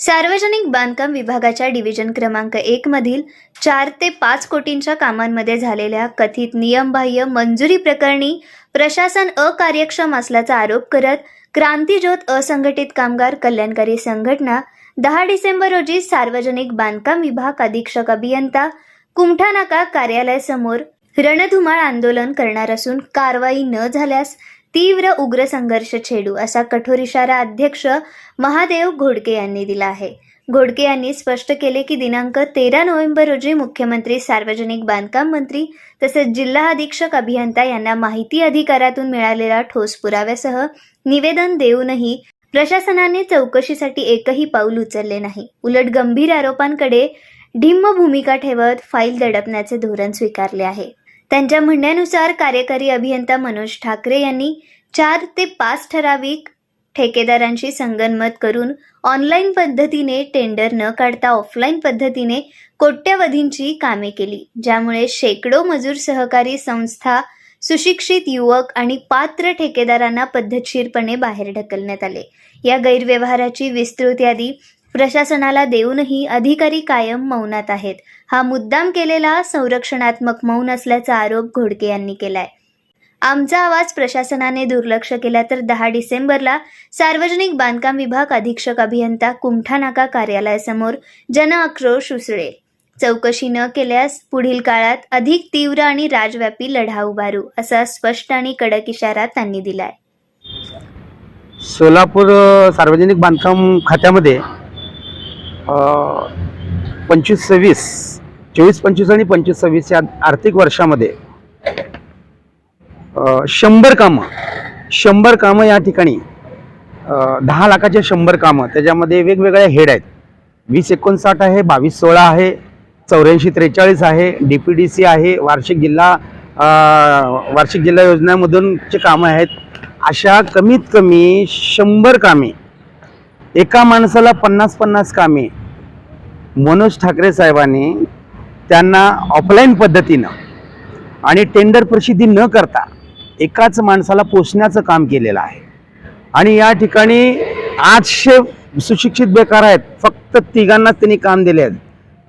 सार्वजनिक बांधकाम विभागाच्या डिव्हिजन क्रमांक एक मधील चार ते पाच कोटींच्या कामांमध्ये झालेल्या कथित नियमबाह्य मंजुरी प्रकरणी प्रशासन अकार्यक्षम असल्याचा आरोप करत क्रांतीज्योत असंघटित कामगार कल्याणकारी संघटना दहा डिसेंबर रोजी सार्वजनिक बांधकाम विभाग अधीक्षक अभियंता कुमठा नाका कार्यालयासमोर रणधुमाळ आंदोलन करणार असून कारवाई न झाल्यास तीव्र उग्र संघर्ष छेडू असा कठोर इशारा अध्यक्ष महादेव घोडके यांनी दिला आहे. घोडके यांनी स्पष्ट केले की दिनांक तेरा नोव्हेंबर रोजी मुख्यमंत्री सार्वजनिक बांधकाम मंत्री तसेच जिल्हा अधीक्षक अभियंता यांना माहिती अधिकारातून मिळालेल्या ठोस पुराव्यासह निवेदन देऊनही प्रशासनाने चौकशीसाठी एकही पाऊल उचलले नाही. उलट गंभीर आरोपांकडे ढिम्म भूमिका ठेवत फाईल दडपण्याचे धोरण स्वीकारले आहे. त्यांच्या म्हणण्यानुसार कार्यकारी अभियंता मनोज ठाकरे यांनी चार ते पाच ठराविक ठेकेदारांशी संगनमत करून ऑनलाईन पद्धतीने टेंडर न काढता ऑफलाईन पद्धतीने कोट्यवधींची कामे केली ज्यामुळे शेकडो मजूर सहकारी संस्था सुशिक्षित युवक आणि पात्र ठेकेदारांना पद्धतशीरपणे बाहेर ढकलण्यात आले. या गैरव्यवहाराची विस्तृत यादी प्रशासनाला देऊनही अधिकारी कायम मौनात आहेत. हा मुद्दाम केलेला संरक्षणात्मक मौन असल्याचा आरोप घोडके यांनी केलाय. आमचा आवाज प्रशासनाने दुर्लक्ष केला तर दहा डिसेंबरला सार्वजनिक बांधकाम विभाग अधीक्षक अभियंता कुमठा नाका कार्यालयासमोर जनआक्रोश उसळेल. चौकशी न केल्यास पुढील काळात अधिक तीव्र आणि राजव्यापी लढा उभारू असा स्पष्ट आणि कडक इशारा त्यांनी दिलाय. सोलापूर सार्वजनिक बांधकाम खात्यामध्ये पंचवीस सव्वीस चोवीस पंचवीस आणि पंचवीस सव्वीस या आर्थिक वर्षामध्ये शंभर कामं शंभर कामं या ठिकाणी दहा लाखाचे शंभर कामं त्याच्यामध्ये वेगवेगळ्या हेड आहेत. वीस एकोणसाठ आहे बावीस सोळा आहे चौऱ्याऐंशी त्रेचाळीस आहे डी पी डी सी आहे वार्षिक जिल्हा वार्षिक जिल्हा योजनेमधूनचे कामं आहेत. अशा कमीत कमी शंभर कामे एका माणसाला पन्नास पन्नास कामे मनोज ठाकरे साहेबांनी त्यांना ऑफलाईन पद्धतीनं आणि टेंडर प्रसिद्धी न करता एकाच माणसाला पोचण्याचं काम केलेलं आहे. आणि या ठिकाणी आठशे सुशिक्षित बेकार आहेत. फक्त तिघांनाच त्यांनी काम दिले आहेत.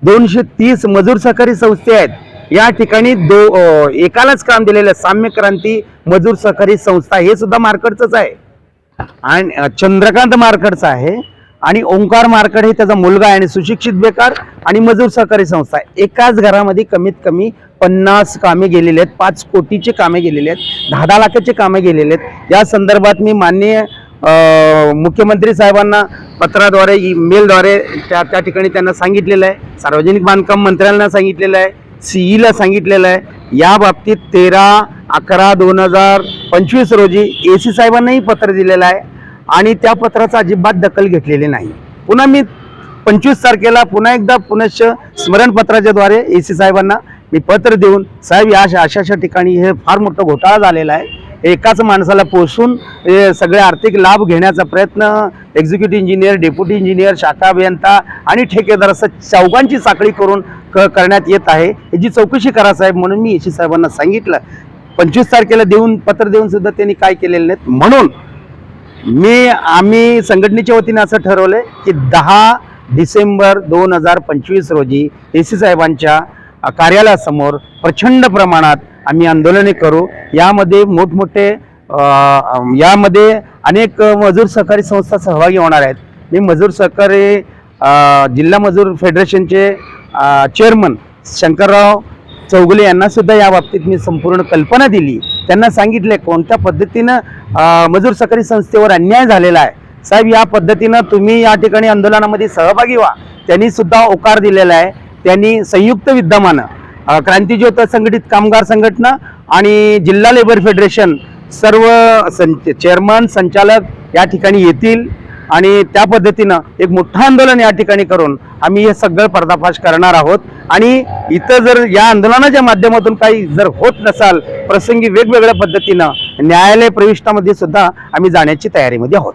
दोनशे तीस मजूर सहकारी संस्थे आहेत. या ठिकाणी दो एकालाच काम दिलेलं आहे. साम्य क्रांती मजूर सहकारी संस्था हे सुद्धा मार्कडचंच आहे. आणि चंद्रकांत मार्कडचं आहे. आणि ओंकार मार्कड हे त्याचा मुलगा आहे आणि सुशिक्षित बेकार आणि मजूर सहकारी संस्था आहे. एकाच घरामध्ये कमीत कमी पन्नास कामे गेलेले आहेत पाच कोटीचे कामे गेलेली आहेत दहा दहा लाखाचे कामे गेलेले आहेत. या संदर्भात मी माननीय मुख्यमंत्री साहेबांना पत्राद्वारे ईमेलद्वारे त्या त्या ठिकाणी त्यांना सांगितलेलं आहे. सार्वजनिक बांधकाम मंत्र्यांना सांगितलेलं आहे. सीईला सांगितलेलं आहे. या बाबतीत तेरा अकरा दोन हजार पंचवीस रोजी ए सी साहेबांनाही पत्र दिलेलं आहे. आणि त्या पत्राचा अजिबात दखल घेतलेली नाही. पुन्हा मी पंचवीस तारखेला पुन्हा एकदा पुनश्च स्मरणपत्राच्या द्वारे ए सी साहेबांना मी पत्र देऊन साहेब या अशा अशा ठिकाणी हे फार मोठा घोटाळा झालेला आहे. एकाच माणसाला पोसून सगळे आर्थिक लाभ घेण्याचा प्रयत्न एक्झिक्युटिव्ह इंजिनियर डेप्युटी इंजिनियर शाखा अभियंता आणि ठेकेदार असं चौघांची साखळी करून क करण्यात येत आहे. याची चौकशी करा साहेब म्हणून मी एसी साहेबांना सांगितलं. पंचवीस तारखेला देऊन पत्र देऊन सुद्धा त्यांनी काय केलेलं नाहीत. म्हणून मी आम्ही संघटनेच्या वतीने असं ठरवलंय की दहा डिसेंबर दोन हजार पंचवीस रोजी ए सी साहेबांच्या कार्यालयासमोर प्रचंड प्रमाणात आम्ही आंदोलने करू. यामध्ये मोठमोठे यामध्ये अनेक मजूर सहकारी संस्था सहभागी होणार आहेत. मी मजूर सहकारी जिल्हा मजूर फेडरेशनचे चेअरमन शंकरराव चौगुले यांना सुद्धा या बाबतीत मी संपूर्ण कल्पना दिली. त्यांना सांगितले कोणत्या पद्धतीनं मजूर सहकारी संस्थेवर अन्याय झालेला आहे? साहेब या पद्धतीनं तुम्ही या ठिकाणी आंदोलनामध्ये सहभागी व्हा. त्यांनी सुद्धा होकार दिलेला आहे. त्यांनी संयुक्त विद्यमानं क्रांतीज्योत संघटित कामगार संघटना आणि जिल्हा लेबर फेडरेशन सर्व सं चेअरमन संचालक या ठिकाणी येतील. आणि त्या पद्धतीनं एक मोठं आंदोलन या ठिकाणी करून आम्ही हे सगळं पर्दाफाश करणार आहोत. आणि इथं जर या आंदोलनाच्या माध्यमातून काही जर होत नसाल प्रसंगी वेगवेगळ्या पद्धतीनं न्यायालय प्रविष्टामध्ये सुद्धा आम्ही जाण्याची तयारीमध्ये आहोत.